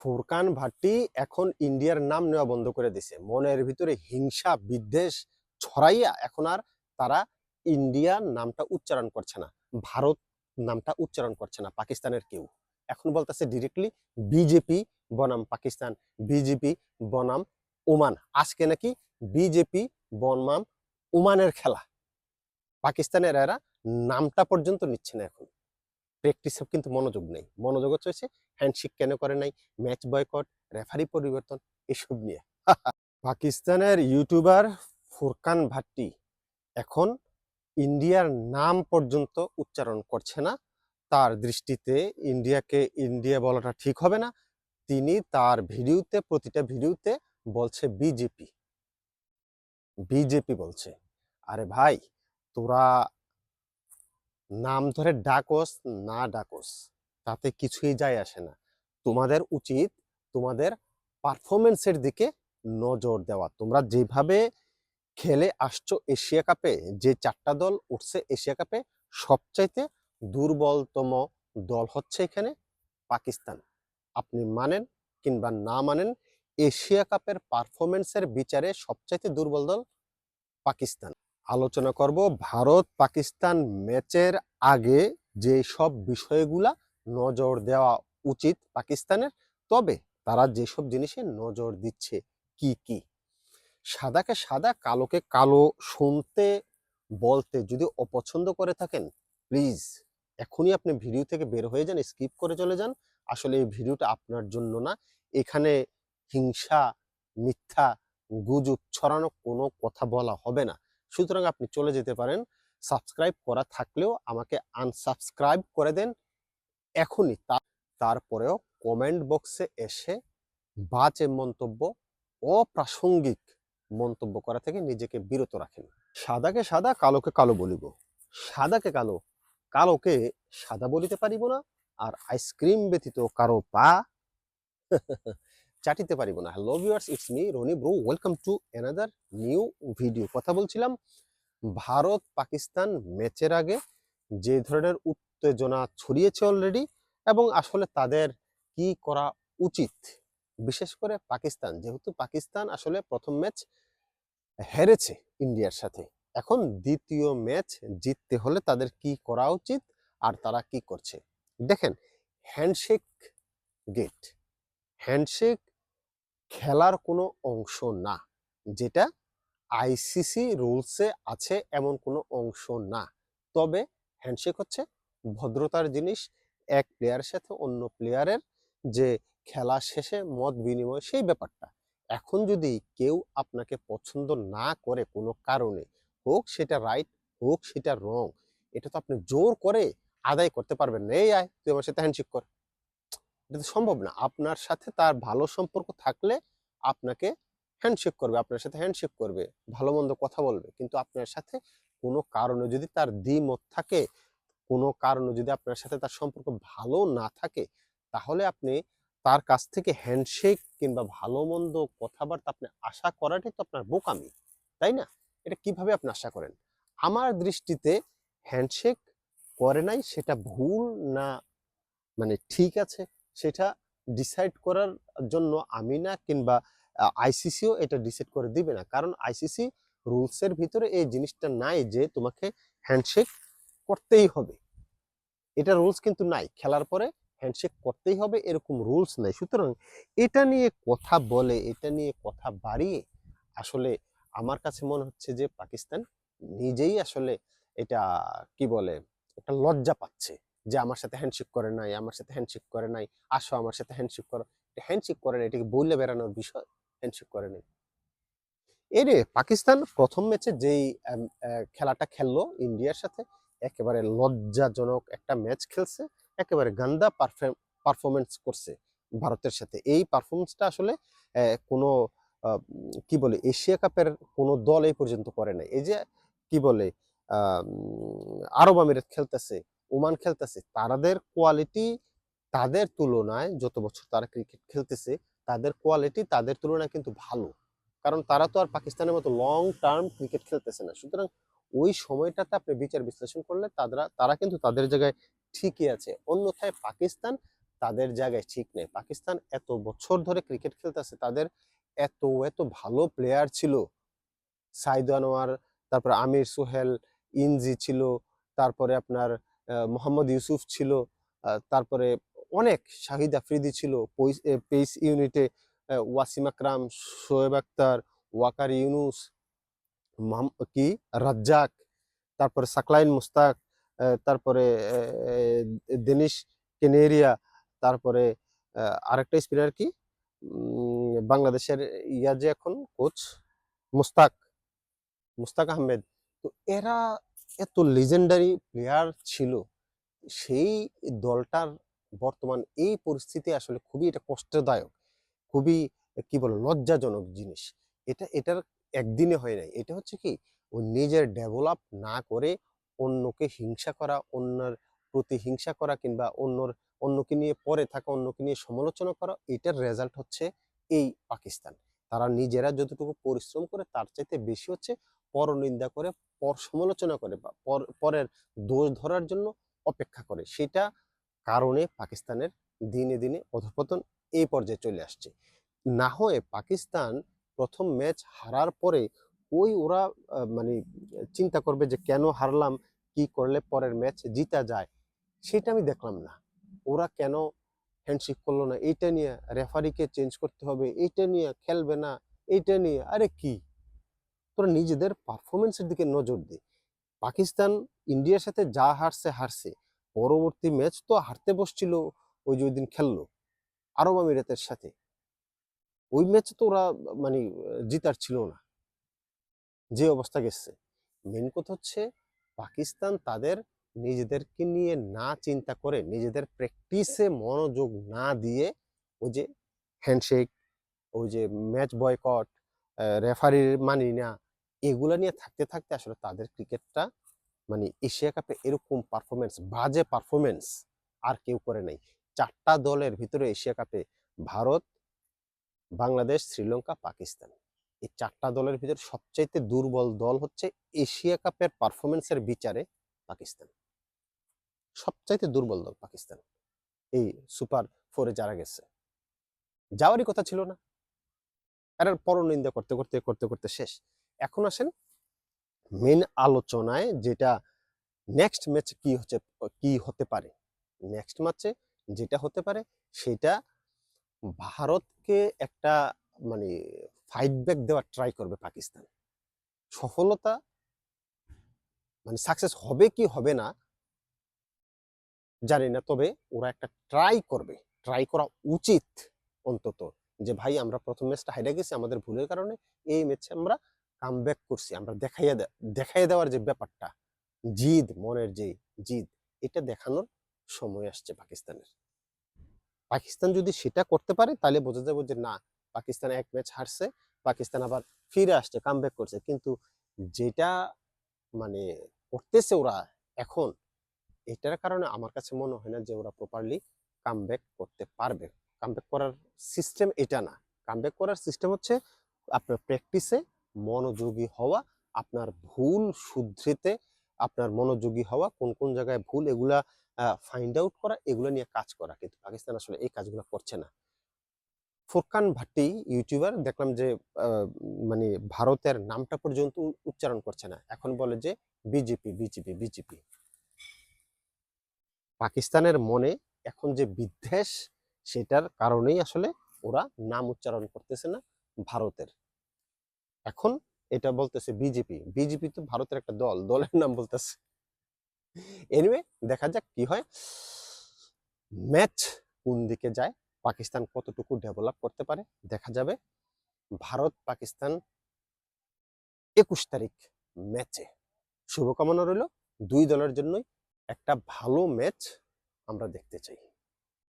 ফুরকান ভাটি এখন ইন্ডিয়ার নাম নেওয়া বন্ধ করে দিছে। মনের ভিতরে হিংসা, বিদ্বেষ ছড়াইয়া এখন আর তারা ইন্ডিয়ার নামটা উচ্চারণ করছে না, ভারত নামটা উচ্চারণ করছে না, পাকিস্তানের কেউ। এখন বলতেছে ডিরেক্টলি বিজেপি বনাম পাকিস্তান বিজেপি বনাম ওমান। আজকে নাকি বিজেপি বনাম ওমানের খেলা। পাকিস্তানের এরা নামটা পর্যন্ত নিচ্ছে না এখন। প্র্যাকটিসে কিন্তু মনোযোগ নেই। মনোযোগ হচ্ছে হ্যান্ডশেক কেন করে নাই ম্যাচ বয়কট রেফারি পরিবর্তন, এসব নিয়ে। পাকিস্তানের ইউটিউবার ফুরকান ভাট্টি এখন ইন্ডিয়ার নাম পর্যন্ত উচ্চারণ করছে না। তার দৃষ্টিতে ইন্ডিয়াকে ইন্ডিয়া বলাটা ঠিক হবে না। তিনি তার ভিডিওতে, প্রতিটা ভিডিওতে বলছে বিজেপি। বিজেপি বলছে। আরে ভাই, তোরা নাম ধরে ডাকোস, না ডাকোস, তাতে কিছুই যায় আসে না। তোমাদের উচিত তোমাদের পারফরমেন্সের দিকে নজর দেওয়া। তোমরা যেভাবে খেলে আসছো এশিয়া কাপে, যে চারটা দল উঠছে এশিয়া কাপে, সবচাইতে দুর্বলতম দল হচ্ছে এখানে পাকিস্তান। আপনি মানেন কিংবা না মানেন, এশিয়া কাপের পারফরমেন্সের বিচারে সবচাইতে দুর্বল দল পাকিস্তান। আলোচনা করব ভারত পাকিস্তান ম্যাচের আগে যে সব বিষয়গুলা নজর দেওয়া উচিত পাকিস্তানের, তবে তারা যেসব জিনিসে নজর দিচ্ছে কি কি? সাদাকে সাদা, কালোকে কালো শুনতে, বলতে যদি অপছন্দ করে থাকেন প্লিজ এখনই আপনি ভিডিও থেকে বের হয়ে যান স্কিপ করে চলে যান। আসলে এই ভিডিওটা আপনার জন্য না। এখানে হিংসা, মিথ্যা, গুজব ছড়ানো কোনো কথা বলা হবে না। সুতরাং আপনি চলে যেতে পারেন। সাবস্ক্রাইব করা থাকলেও আমাকে আনসাবস্ক্রাইব করে দেন এখনই। তারপরেও কমেন্ট বক্সে এসে বাজে মন্তব্য, অপ্রাসঙ্গিক মন্তব্য করা থেকে নিজেকে বিরত রাখেন। সাদাকে সাদা, কালোকে কালো বলিব। সাদাকে কালো, কালোকে সাদা বলিতে পারিব না। আর আইসক্রিম ব্যতীত কারও পা চাটিতে পারিব না। Hello viewers it's me Rony bro welcome to another new video কথা বলছিলাম ভারত পাকিস্তান ম্যাচের আগে যে ধরনের উত্তেজনা ছড়িয়েছে অলরেডি এবং আসলে তাদের কি করা উচিত। বিশেষ করে পাকিস্তান, যেহেতু পাকিস্তান আসলে প্রথম ম্যাচ হেরেছে ইন্ডিয়ার সাথে। এখন দ্বিতীয় ম্যাচ জিততে হলে তাদের কি করা উচিত আর তারা কি করছে? দেখেন হ্যান্ডশেক গেট হ্যান্ডশেক খেলার কোনো অংশ না। যেটা আইসিসি রুলসে আছে এমন কোনো অংশ না। তবে হ্যান্ডশেক হচ্ছে ভদ্রতার জিনিস। এক প্লেয়ারের সাথে অন্য প্লেয়ারের যে খেলা শেষে মত বিনিময়, সেই ব্যাপারটা। এখন যদি কেউ আপনাকে পছন্দ না করে কোনো কারণে, হোক সেটা রাইট হোক সেটা রং এটা তো আপনি জোর করে আদায় করতে পারবেন না। এই আয়, তুই আমার সাথে হ্যান্ডশেক কর। এটা তো সম্ভব না। আপনার সাথে তার ভালো সম্পর্ক থাকলে আপনাকে হ্যান্ডশেক করবে, আপনার সাথে হ্যান্ডশেক করবে, ভালো মন্দ কথা বলবে। কিন্তু আপনার সাথে কোনো কারণে যদি তার দ্বিমত থাকে, কোনো কারণে যদি আপনার সাথে তার সম্পর্ক ভালো না থাকে, তাহলে আপনি তার কাছ থেকে হ্যান্ডশেক কিংবা ভালো মন্দ কথাবার্তা আপনি আশা করাটাই তো আপনার বোকামি, তাই না? এটা কীভাবে আপনি আশা করেন? আমার দৃষ্টিতে হ্যান্ডশেক করে নাই, সেটা ভুল না মানে ঠিক আছে সেটা ডিসাইড করার জন্য আমি না কিংবা আইসিসিও এটা ডিসাইড করে দিবে না। কারণ আইসিসি রুলসের ভিতরে এই জিনিসটা নাই যে তোমাকে হ্যান্ডশেক করতেই হবে। এটা রুলস কিন্তু নাই। খেলার পরে হ্যান্ডশেক করতেই হবে এরকম রুলস নাই। সুতরাং এটা নিয়ে কথা বলে, এটা নিয়ে কথা বাড়িয়ে আসলে আমার কাছে মনে হচ্ছে যে পাকিস্তান নিজেই আসলে এটা, কি বলে, একটা লজ্জা পাচ্ছে। যে আমার সাথে হ্যান্ডশেক করে নাই, আমার সাথে হ্যান্ডশেক করে নাই, আসো আমার সাথে হ্যান্ডশেক করো। হ্যান্ডশেক করে না এটাকে বললে বেড়ানোর বিষয় হ্যান্ডশেক করে নাই। এরে পাকিস্তান প্রথম ম্যাচে যেই খেলাটা খেললো ইন্ডিয়ার সাথে, একেবারে লজ্জাজনক একটা ম্যাচ খেলছে, একেবারে গান্দা পারফরমেন্স করছে ভারতের সাথে। এই পারফরমেন্সটা আসলে কোনো কি বলে, এশিয়া কাপের কোনো দল এই পর্যন্ত করে নাই। এই যে, কি বলে আরব আমিরাত খেলতেছে ওমান খেলতেছে তাদের কোয়ালিটি তাদের তুলনায় যত বছর তারা ক্রিকেট খেলতেছে, তাদের কোয়ালিটি তাদের তুলনায় কিন্তু ভালো। কারণ তারা তো আর পাকিস্তানের মতো লং টার্ম ক্রিকেট খেলতেছে না। সুতরাং ওই সময়টাতে আপনি বিচার বিশ্লেষণ করলে তারা তারা কিন্তু তাদের জায়গায় ঠিকই আছে। অন্যথায় পাকিস্তান তাদের জায়গায় ঠিক নেই। পাকিস্তান এত বছর ধরে ক্রিকেট খেলতেছে, তাদের এত এত ভালো প্লেয়ার ছিল। সাইদ আনোয়ার, তারপরে আমির সোহেল, ইনজি ছিল, তারপরে আপনার মোহাম্মদ ইউসুফ ছিল তারপরে অনেক শাহিদ আফ্রিদি ছিল পেস ইউনিটে ওয়াসিম আকরাম, শোয়েব আক্তার, ওয়াকার ইউনুস কি, রাজ্জাক, তারপরে সাকলাইন মুস্তাক তারপরে দেনিশ কেনেরিয়া, তারপরে আরেকটা স্পিনার কি বাংলাদেশের ইয়া যে এখন কোচ মুস্তাক মুস্তাক আহমেদ। তো এরা এত লিজেন্ডারি প্লেয়ার ছিল, সেই দলটার বর্তমান এই পরিস্থিতি আসলে খুবই এটা কষ্টদায়ক, খুবই কি বল লজ্জাজনক জিনিস। এটা, এটার একদিনে হয় নাই। এটা হচ্ছে কি, ও নিজের ডেভেলপ না করে অন্যকে হিংসা করা, অন্যের প্রতি হিংসা করা কিংবা অন্যর, অন্যকে নিয়ে পরে থাকা, অন্যকে নিয়ে সমালোচনা করা, এটার রেজাল্ট হচ্ছে এই পাকিস্তান। তারা নিজেরা যতটুকু পরিশ্রম করে তার চাইতে বেশি হচ্ছে পরনিন্দা করে, পর সমালোচনা করে বা পর- পরের দোষ ধরার জন্য অপেক্ষা করে। সেটা কারণে পাকিস্তানের দিনে দিনে অধপতন এই পর্যায়ে চলে আসছে। না হয়ে পাকিস্তান প্রথম ম্যাচ হারার পরে ওই ওরা মানে চিন্তা করবে যে কেন হারলাম, কি করলে পরের ম্যাচ জিতা যায়, সেটা আমি দেখলাম না। ওরা কেন হ্যান্ডশেক করল না? এইটা নিয়ে রেফারিকে চেঞ্জ করতে হবে, এইটা নিয়ে খেলবে না, এইটা নিয়ে, আরে কি? তোরা নিজেদের পারফরমেন্সের দিকে নজর দে পাকিস্তান ইন্ডিয়ার সাথে যা হারছে হারছে। পরবর্তী ম্যাচ তো হারতে বসছিল ওই যে ওই দিন খেললো, আরব আমিরাতের সাথে। ওই ম্যাচ তো ওরা মানে জিতার ছিল না, যে অবস্থা গেছে। মেন কথা হচ্ছে পাকিস্তান তাদের নিজেদেরকে নিয়ে না চিন্তা করে, নিজেদের প্র্যাকটিসে মনোযোগ না দিয়ে ওই যে হ্যান্ডশেক, ওই যে ম্যাচ বয়কট রেফারির মানি না এগুলা নিয়ে থাকতে থাকতে আসলে তাদের ক্রিকেটটা মানে এশিয়া কাপে এরকম পারফরমেন্স বাজে পারফরমেন্স আর কেউ করে নাই। চারটা দলের ভিতরে এশিয়া কাপে ভারত, বাংলাদেশ, শ্রীলঙ্কা, পাকিস্তান। এই চারটা দলের ভিতরে সবচাইতে দুর্বল দল হচ্ছে এশিয়া কাপের পারফরমেন্সের বিচারে পাকিস্তান। সবচাইতে দুর্বল দল পাকিস্তান। এই সুপার ফোরে যারা গেছে। যাওয়ারই কথা ছিল না। এর পরনিন্দা করতে করতে করতে করতে শেষ। এখন আসেন মেন আলোচনায় যেটা নেক্সট ম্যাচ কি হচ্ছে, কি হতে পারে? নেক্সট ম্যাচে যেটা হতে পারে, সেটা ভারতকে একটা মানে ফাইট ব্যাক দেওয়ার ট্রাই করবে পাকিস্তান। সফলতা মানে সাকসেস হবে কি হবে না জানি না, তবে ওরা একটা ট্রাই করবে। ট্রাই করা উচিত অন্তত যে, ভাই, আমরা প্রথম ম্যাচটা হাইরা গেছি, আমাদের ভুলের কারণে এই ম্যাচে আমরা কাম করছি, আমরা দেখাইয়া দে- দেখাইয়া দেওয়ার যে ব্যাপারটা, জিদ, মনের যে জিদ, এটা দেখানোর সময় আসছে পাকিস্তানের। পাকিস্তান যদি সেটা করতে পারে, তাহলে বোঝা যাবে যে না, পাকিস্তান এক ম্যাচ হারছে, পাকিস্তান আবার ফিরে আসছে কাম করছে। কিন্তু যেটা মানে করতেছে ওরা এখন, এটার কারণে আমার কাছে মনে হয় না যে ওরা প্রপারলি কাম করতে পারবে। কাম করার সিস্টেম এটা না। কাম করার সিস্টেম হচ্ছে আপনার প্র্যাকটিসে মনোযোগী হওয়া, আপনার ভুল শুধরিতে আপনার মনোযোগী হওয়া, কোন কোন জায়গায় ভুল এগুলা ফাইন্ড আউট করা, এগুলো নিয়ে কাজ করা। কিন্তু পাকিস্তান আসলে এই কাজগুলো করছে না। ফুরকান ভাট্টি ইউটিউবার, দেখলাম যে মানে ভারতের নামটা পর্যন্ত উচ্চারণ করছে না। এখন বলে যে, বিজেপি বিজেপি বিজেপি। পাকিস্তানের মনে এখন যে বিদ্বেষ, সেটার কারণেই আসলে ওরা নাম উচ্চারণ করতেছে না ভারতের। এখন এটা বলতেছে বিজেপি বিজেপি তো ভারতের একটা দল, দলের নাম বলতেছে। এনিওয়ে দেখা যাক কি হয়। ম্যাচ কোন দিকে যায়, পাকিস্তান কতটুকু ডেভেলপ করতে পারে, দেখা যাবে। ভারত, পাকিস্তান একুশ তারিখ ম্যাচে। শুভকামনা রইল। দুই দলের জন্যই একটা ভালো ম্যাচ আমরা দেখতে চাই।